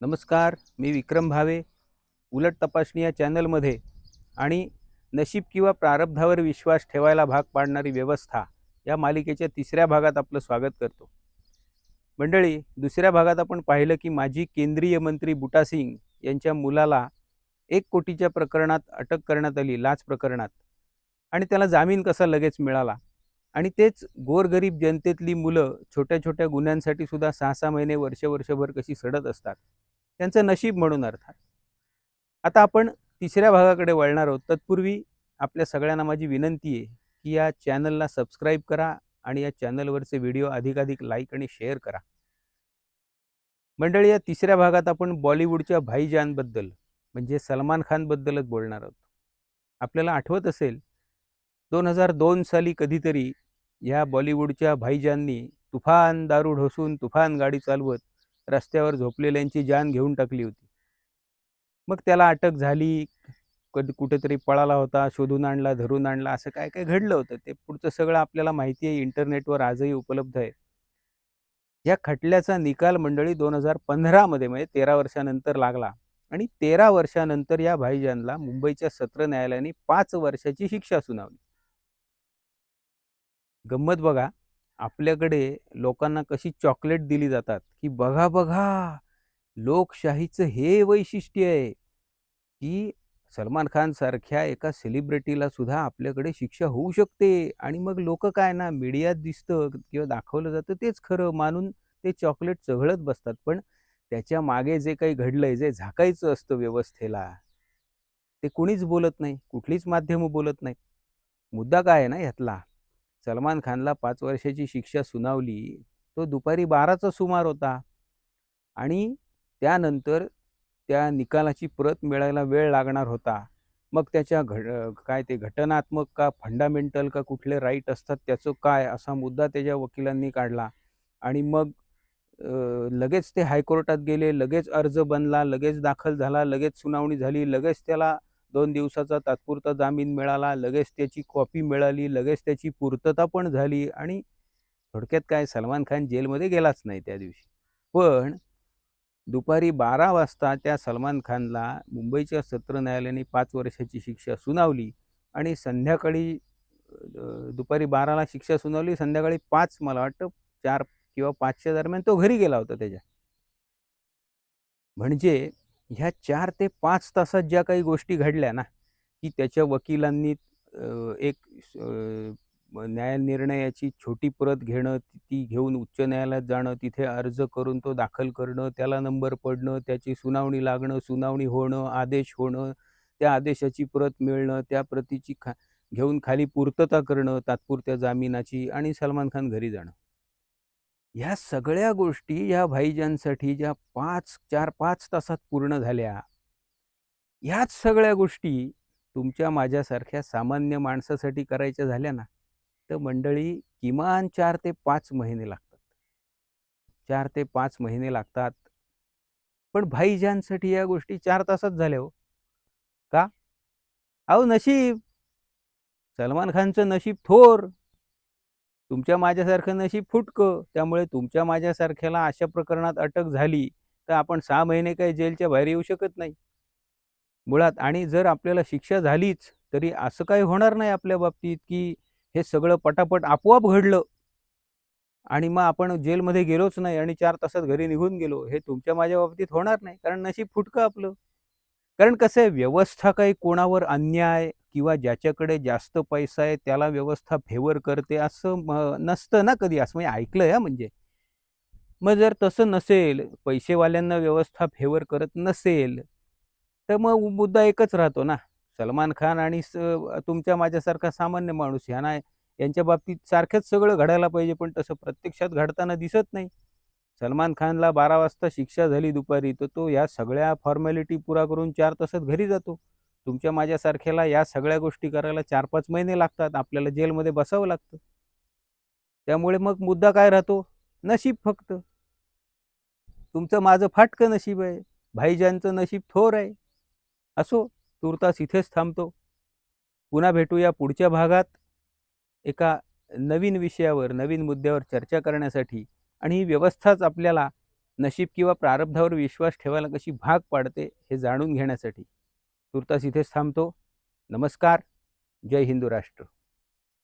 नमस्कार मी विक्रम भावे उलट तपासणी या चॅनलमध्ये आणि नशीब किंवा प्रारब्धावर विश्वास ठेवायला भाग पाडणारी व्यवस्था या मालिकेच्या तिसऱ्या भागात आपलं स्वागत करतो. मंडळी दुसऱ्या भागात आपण पाहिलं की माजी केंद्रीय मंत्री बुटासिंग यांच्या मुलाला एक कोटीच्या प्रकरणात अटक करण्यात आली लाच प्रकरणात. आणि त्याला जामीन कसा लगेच मिळाला? आणि तेच गोरगरीब जनतेतली मुलं छोट्या छोट्या गुन्ह्यांसाठी सुद्धा सहा सहा महिने वर्ष वर्षभर कशी सडत असतात त्यांचं नशीब म्हणून अर्थात. आता आपण तिसऱ्या भागाकडे वळणार आहोत. तत्पूर्वी आपल्या सगळ्यांना माझी विनंती आहे की या चॅनलला सबस्क्राईब करा आणि या चॅनलवरचे व्हिडिओ अधिकाधिक लाईक आणि शेअर करा. मंडळी या तिसऱ्या भागात आपण बॉलिवूडच्या भाईजानबद्दल म्हणजे सलमान खानबद्दलच बोलणार आहोत. आपल्याला आठवत असेल दोन हजार दोन साली कधीतरी ह्या बॉलिवूडच्या भाईजाननी तुफान दारू ढोसून तुफान गाडी चालवत रस्त्यावर झोपलेल्यांची जान घेऊन टाकली होती. मग त्याला अटक झाली कधी कुठेतरी पळाला होता शोधून आणला धरून आणला असं काय काय घडलं होतं? ते पुढचं सगळं आपल्याला माहिती आहे इंटरनेटवर आजही उपलब्ध आहे. या खटल्याचा निकाल मंडळी दोन हजार पंधरामध्ये म्हणजे तेरा वर्षानंतर लागला. आणि तेरा वर्षानंतर या भाईजानला मुंबईच्या सत्र न्यायालयाने पाच वर्षाची शिक्षा सुनावली. गंमत बघा आपल्याकडे लोकांना कशी चॉकलेट दिली जातात की बघा बघा लोकशाहीचं हे वैशिष्ट्य आहे की सलमान खान सारख्या एका सेलिब्रिटीला सुद्धा आपल्याकडे शिक्षा होऊ शकते. आणि मग लोक काय ना मीडियात दिसतं किंवा दाखवलं जातं तेच खरं मानून ते चॉकलेट चघळत बसतात. पण त्याच्यामागे जे काही घडलंय जे झाकायचं असतं व्यवस्थेला ते कुणीच बोलत नाही कुठलीच माध्यमं बोलत नाही मुद्दा काय आहे ना ह्यातला. सलमान खानला पाच वर्षाची शिक्षा सुनावली तो दुपारी बाराचा सुमार होता. आणि त्यानंतर त्या निकालाची प्रत मिळायला वेळ लागणार होता. मग त्याच्या घट काय ते घटनात्मक का फंडामेंटल का कुठले राईट असतात त्याचं काय असा मुद्दा त्याच्या वकिलांनी काढला. आणि मग लगेच ते हायकोर्टात गेले लगेच अर्ज बनला लगेच दाखल झाला लगेच सुनावणी झाली लगेच त्याला दोन दिवसाचा तात्पुरता जामीन मिळाला लगेच त्याची कॉपी मिळाली लगेच त्याची पूर्तता पण झाली आणि थोडक्यात काय सलमान खान जेलमध्ये गेलाच नाही त्या दिवशी. पण दुपारी बारा वाजता त्या सलमान खानला मुंबईच्या सत्र न्यायालयाने पाच वर्षाची शिक्षा सुनावली आणि संध्याकाळी दुपारी बाराला शिक्षा सुनावली संध्याकाळी पाच मला वाटतं चार किंवा पाचच्या दरम्यान तो घरी गेला होता त्याच्या. म्हणजे ह्या चार ते पाच तासात ज्या काही गोष्टी घडल्या ना की त्याच्या वकिलांनी एक न्याय निर्णयाची छोटी प्रत घेणं ती घेऊन उच्च न्यायालयात जाणं तिथे अर्ज करून तो दाखल करणं त्याला नंबर पडणं त्याची सुनावणी लागणं सुनावणी होणं आदेश होणं त्या आदेशाची प्रत मिळणं त्या प्रतीची खा घेऊन खाली पूर्तता करणं तात्पुरत्या जामिनाची आणि सलमान खान घरी जाणं. ह्या सगळ्या गोष्टी या भाईजांसाठी ज्या पाच चार पाच तासात पूर्ण झाल्या ह्याच सगळ्या गोष्टी तुमच्या माझ्यासारख्या सामान्य माणसासाठी करायच्या झाल्या ना तर मंडळी किमान चार ते पाच महिने लागतात. चार ते पाच महिने लागतात. पण भाईजानसाठी या गोष्टी चार तासात झाल्या हो. का? अहो नशीब! सलमान खानचं नशीब थोर. तुमच्या माझ्यासारखं नशीब फुटकं त्यामुळे तुमच्या माझ्यासारख्याला अशा प्रकरणात अटक झाली तर आपण सहा महिने काही जेलच्या बाहेर येऊ शकत नाही. मुळात आणि जर आपल्याला शिक्षा झालीच तरी असं काही होणार नाही आपल्या बाबतीत की हे सगळं पटापट आपोआप घडलं. आणि मग आपण जेलमध्ये गेलोच नाही आणि चार तासात घरी निघून गेलो हे तुमच्या माझ्या बाबतीत होणार नाही कारण नशीब फुटकं आपलं. कारण कसं आहे व्यवस्था काही कोणावर अन्याय किंवा ज्याच्याकडे जास्त पैसा आहे त्याला व्यवस्था फेवर करते असं नसतं ना कधी असं? म्हणजे ऐकलं या म्हणजे. मग जर तसं नसेल पैसेवाल्यांना व्यवस्था फेवर करत नसेल तर मग मुद्दा एकच राहतो ना. सलमान खान आणि तुमच्या माझ्यासारखा सामान्य माणूस ह्यांना यांच्या बाबतीत सारखंच सगळं घडायला पाहिजे पण तसं प्रत्यक्षात घडताना दिसत नाही. सलमान खानला बारा वाजता शिक्षा झाली दुपारी तर तो या सगळ्या फॉर्मॅलिटी पुरा करून चार तासात घरी जातो. तुमच्या माझ्यासारख्याला या सगळ्या गोष्टी करायला चार पाच महिने लागतात. आपल्याला जेलमध्ये बसावं लागतं. त्यामुळे मग मुद्दा काय राहतो? नशीब फक्त. तुमचं माझं फाटकं नशीब आहे. भाईजानचं नशीब थोर आहे. असो तुर्तास इथेच थांबतो. पुन्हा भेटूया पुढच्या भागात. एका नवीन विषयावर नवीन मुद्द्यावर चर्चा करण्यासाठी. आणि ही व्यवस्थाच आपल्याला नशीब किंवा प्रारब्धावर विश्वास ठेवायला कशी भाग पाडते हे जाणून घेण्यासाठी. तुर्तास इथेच थांबतो. नमस्कार. जय हिंदू राष्ट्र.